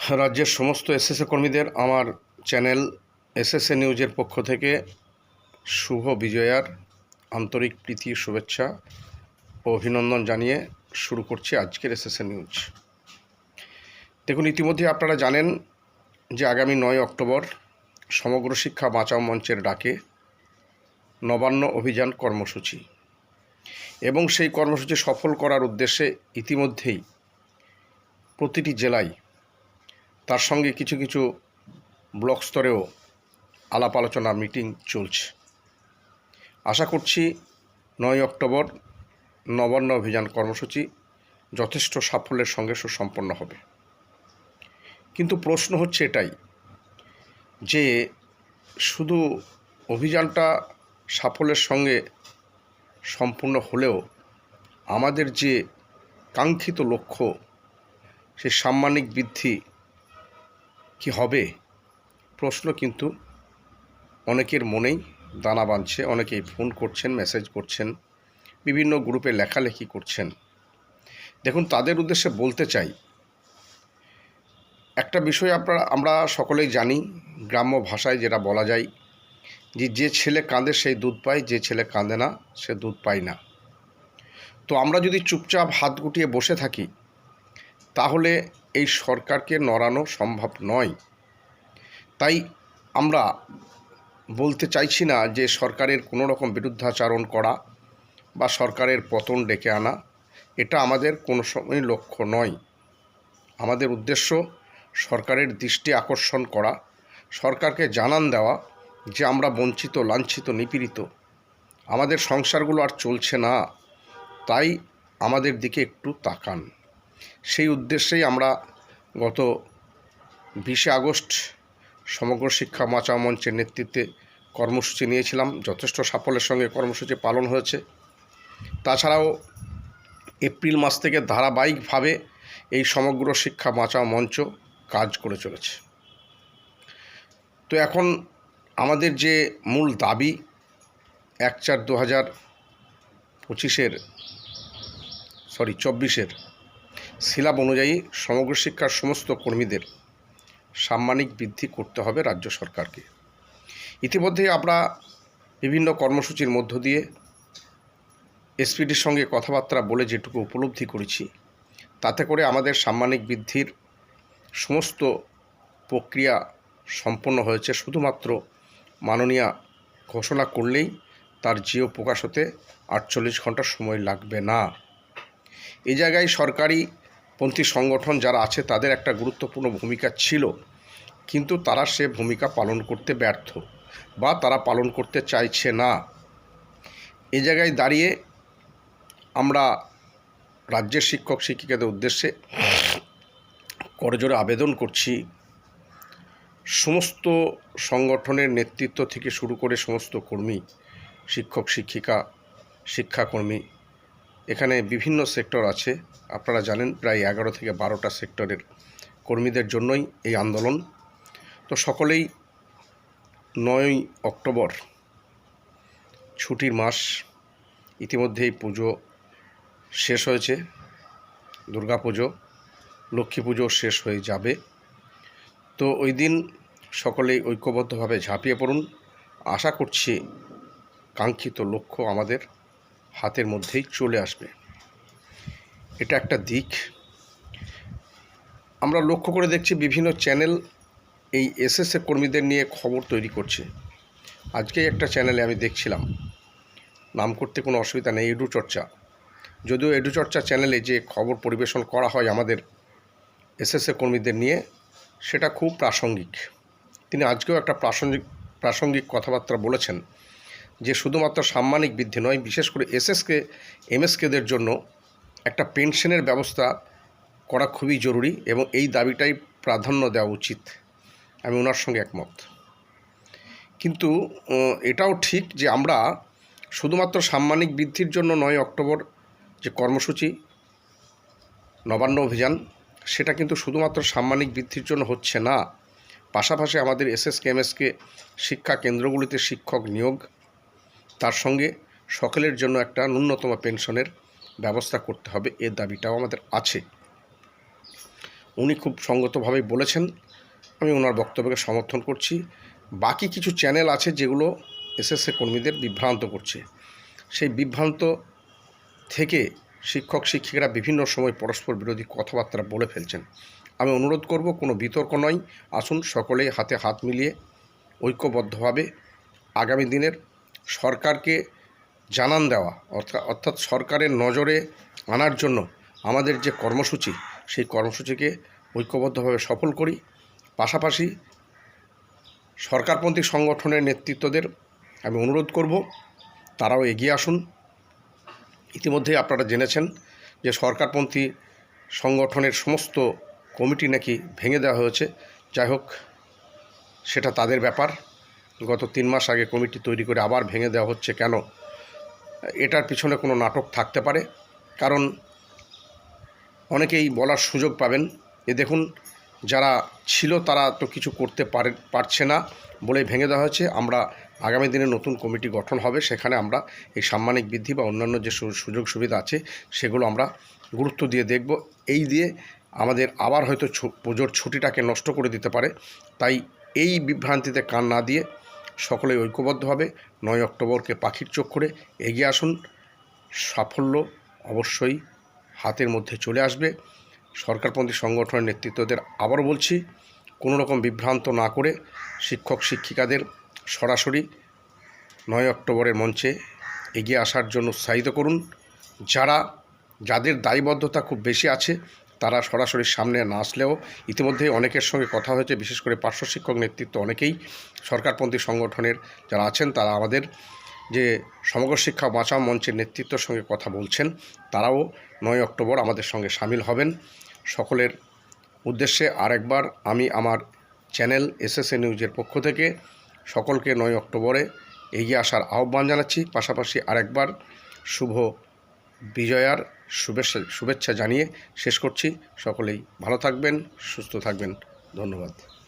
রাজ্যের সমস্ত এসএসএ কর্মীদের আমার চ্যানেল এসএসএ নিউজের পক্ষ থেকে শুভ বিজয়ার আন্তরিক প্রীতি, শুভেচ্ছা ও অভিনন্দন জানিয়ে শুরু করছি আজকের এসএসএ নিউজ। দেখুন, ইতিমধ্যে আপনারা জানেন যে আগামী নয় অক্টোবর সমগ্র শিক্ষা বাঁচাও মঞ্চের ডাকে নবান্ন অভিযান কর্মসূচি এবং সেই কর্মসূচি সফল করার উদ্দেশ্যে ইতিমধ্যেই প্রতিটি জেলায় তার সঙ্গে কিছু কিছু ব্লক স্তরেও আলাপ আলোচনা মিটিং চলছে। আশা করছি নয় অক্টোবর নবান্ন অভিযান কর্মসূচি যথেষ্ট সাফল্যের সঙ্গে সুসম্পন্ন হবে। কিন্তু প্রশ্ন হচ্ছে এটাই যে শুধু অভিযানটা সাফল্যের সঙ্গে সম্পূর্ণ হলেও আমাদের যে কাঙ্ক্ষিত লক্ষ্য, সেই সাম্মানিক বৃদ্ধি কি হবে? প্রশ্ন কিন্তু অনেকের মনেই দানা বাঁধছে, অনেকেই ফোন করছেন মেসেজ করছেন, বিভিন্ন গ্রুপে লেখালেখি করছেন। দেখুন, তাদের উদ্দেশ্যে বলতে চাই, একটা বিষয় আপনারা, আমরা সকলেই জানি, গ্রাম্য ভাষায় যেটা বলা যায় যে যে ছেলে কাঁদে সেই দুধ পায়, যে ছেলে কাঁদে না, সে দুধ পায় না। তো আমরা যদি চুপচাপ হাত গুটিয়ে বসে থাকি তাহলে এই সরকারকে নড়ানো সম্ভব নয়। তাই আমরা বলতে চাইছি না যে সরকারের কোনো রকম বিরুদ্ধাচারণ করা বা সরকারের পতন ডেকে আনা, এটা আমাদের কোনো সময় লক্ষ্য নয়। আমাদের উদ্দেশ্য সরকারের দৃষ্টি আকর্ষণ করা, সরকারকে জানান দেওয়া যে আমরা বঞ্চিত, লাঞ্ছিত, নিপীড়িত। আমাদের সংসারগুলো আর চলছে না। তাই আমাদের দিকে একটু তাকান। সেই উদ্দেশ্যেই আমরা গত বিশে আগস্ট সমগ্র শিক্ষা বাঁচাও মঞ্চের নেতৃত্বে কর্মসূচি নিয়েছিলাম। যথেষ্ট সাফল্যের সঙ্গে কর্মসূচি পালন হয়েছে। তাছাড়াও এপ্রিল মাস থেকে ধারাবাহিকভাবে এই সমগ্র শিক্ষা বাঁচাও মঞ্চ কাজ করে চলেছে। তো এখন আমাদের যে মূল দাবি, এক চার দু হাজার পঁচিশের সরি চব্বিশের সিলাব অনুযায়ী সমগ্র শিক্ষার সমস্ত কর্মীদের সাম্মানিক বৃদ্ধি করতে হবে রাজ্য সরকারকে। ইতিমধ্যে আমরা বিভিন্ন কর্মসূচির মধ্য দিয়ে এসপিডির সঙ্গে কথাবার্তা বলে যেটুকু উপলব্ধি করেছি, তাতে করে আমাদের সাম্মানিক বৃদ্ধির সমস্ত প্রক্রিয়া সম্পন্ন হয়েছে। শুধুমাত্র মাননীয়া ঘোষণা করলেই তার জিও প্রকাশ হতে আটচল্লিশ ঘণ্টা সময় লাগবে না। এ জায়গায় সরকারি পন্থী সংগঠন যারা আছে, তাদের একটা গুরুত্বপূর্ণ ভূমিকা ছিল। কিন্তু তারা সে ভূমিকা পালন করতে ব্যর্থ বা তারা পালন করতে চাইছে না। এ জায়গায় দাঁড়িয়ে আমরা রাজ্যের শিক্ষক শিক্ষিকাদের উদ্দেশ্যে করজোরে আবেদন করছি। সমস্ত সংগঠনের নেতৃত্ব থেকে শুরু করে সমস্ত কর্মী, শিক্ষক, শিক্ষিকা, শিক্ষাকর্মী এখানে বিভিন্ন সেক্টর আছে। আপনারা জানেন প্রায় এগারো থেকে বারোটা সেক্টরের কর্মীদের জন্যই এই আন্দোলন। তো সকলেই নয়ই অক্টোবর ছুটির মাস, ইতিমধ্যেই পুজো শেষ হয়েছে। দুর্গা পুজো, লক্ষ্মী পুজো শেষ হয়ে যাবে। তো ওই দিন সকলেই ঐক্যবদ্ধভাবে ঝাঁপিয়ে পড়ুন। আশা করছি কাঙ্ক্ষিত লক্ষ্য আমাদের। হাতের মধ্যেই চলে আসবে। এটা একটা দিক। আমরা লক্ষ্য করে দেখছি বিভিন্ন চ্যানেল এই এসএসএ কর্মীদের নিয়ে খবর তৈরি করছে। আজকেই একটা চ্যানেলে আমি দেখছিলাম। নাম করতে কোনো অসুবিধা নেই এডু চর্চা যদিও এডু চর্চা চ্যানেলে যে খবর পরিবেশন করা হয় আমাদের এসএসএ কর্মীদের নিয়ে, সেটা খুব প্রাসঙ্গিক। তিনি আজকেও একটা প্রাসঙ্গিক প্রাসঙ্গিক কথাবার্তা বলেছেন। যে শুধুমাত্র সাম্মানিক বৃদ্ধি নয়, বিশেষ করে এসএসকে এমএসকেদের জন্য একটা পেনশনের ব্যবস্থা করা খুবই জরুরি এবং এই দাবিটাই প্রাধান্য দেওয়া উচিত। আমি ওনার সঙ্গে একমত। কিন্তু এটাও ঠিক যে আমরা শুধুমাত্র সাম্মানিক বৃদ্ধির জন্য নয়, অক্টোবর যে কর্মসূচি, নবান্ন অভিযান, সেটা কিন্তু শুধুমাত্র সাম্মানিক বৃদ্ধির জন্য হচ্ছে না। পাশাপাশি আমাদের এসএসকে এমএসকে শিক্ষা কেন্দ্রগুলিতে শিক্ষক নিয়োগ তার সঙ্গে সকলের জন্য একটা ন্যূনতম পেনশনের ব্যবস্থা করতে হবে এর দাবিটাও আমাদের আছে। উনি খুব সঙ্গতভাবেই বলেছেন। আমি ওনার বক্তব্যকে সমর্থন করছি। বাকি কিছু চ্যানেল আছে যেগুলো এসএসএ কর্মীদের বিভ্রান্ত করছে। সেই বিভ্রান্ত থেকে শিক্ষক, শিক্ষিকারা বিভিন্ন সময় পরস্পর বিরোধী কথাবার্তা বলে ফেলছেন। আমি অনুরোধ করব, কোনো বিতর্ক নয়। আসুন, সকলেই হাতে হাত মিলিয়ে ঐক্যবদ্ধভাবে আগামী দিনের সরকারকে জানান দেওয়া অর্থাৎ অর্থাৎ সরকারের নজরে আনার জন্য আমাদের যে কর্মসূচি, সেই কর্মসূচিকে ঐক্যবদ্ধভাবে সফল করি। পাশাপাশি সরকারপন্থী সংগঠনের নেতৃত্বদের আমি অনুরোধ করব, তারাও এগিয়ে আসুন। ইতিমধ্যেই আপনারা জেনেছেন যে সরকারপন্থী সংগঠনের সমস্ত কমিটি নাকি ভেঙে দেওয়া হয়েছে। যাই হোক, সেটা তাদের ব্যাপার। গত তিন মাস আগে কমিটি তৈরি করে আবার ভেঙে দেওয়া হচ্ছে কেন? এটার পিছনে কোনো নাটক থাকতে পারে? কারণ অনেকেই বলার সুযোগ পাবেন। এ দেখুন, যারা ছিল তারা তো কিছু করতে পারে পারছে না বলে ভেঙে দেওয়া হয়েছে। আমরা আগামী দিনে নতুন কমিটি গঠন হবে, সেখানে আমরা এই সাম্মানিক বৃদ্ধি বা অন্যান্য যে সুযোগ সুবিধা আছে, সেগুলো আমরা গুরুত্ব দিয়ে দেখব। এই দিয়ে আমাদের আবার হয়তো পুজোর ছুটিটাকে নষ্ট করে দিতে পারে। তাই এই বিভ্রান্তিতে কান না দিয়ে সকলে ঐক্যবদ্ধভাবে নয় অক্টোবরকে পাখির চোখ করে এগিয়ে আসুন। সাফল্য অবশ্যই হাতের মধ্যে চলে আসবে। সরকারপন্থী সংগঠনের নেতৃত্বদের আবারও বলছি, কোনো রকম বিভ্রান্ত না করে শিক্ষক, শিক্ষিকাদের সরাসরি নয় অক্টোবরের মঞ্চে এগিয়ে আসার জন্য উৎসাহিত করুন। যারা, যাদের দায়বদ্ধতা খুব বেশি আছে তারা সরাসরি সামনে না আসলেও ইতিমধ্যে অনেকের সঙ্গে কথা হয়েছে, বিশেষ করে পার্শ্ব শিক্ষক নেতৃত্ব অনেকেই। সরকারপন্থী সংগঠনের যারা আছেন, তারা আমাদের যে সমগ্র শিক্ষা বাঁচাও মঞ্চের নেতৃত্বের সঙ্গে কথা বলছেন, তারাও নয় অক্টোবর আমাদের সঙ্গে সামিল হবেন। সকলের উদ্দেশ্যে আরেকবার আমি আমার চ্যানেল এসএসএ নিউজের পক্ষ থেকে সকলকে নয় অক্টোবরে এগিয়ে আসার আহ্বান জানাচ্ছি। পাশাপাশি আরেকবার শুভ বিজয়ার শুভেচ্ছা শুভেচ্ছা জানিয়ে শেষ করছি। সকলেই ভালো থাকবেন সুস্থ থাকবেন। ধন্যবাদ।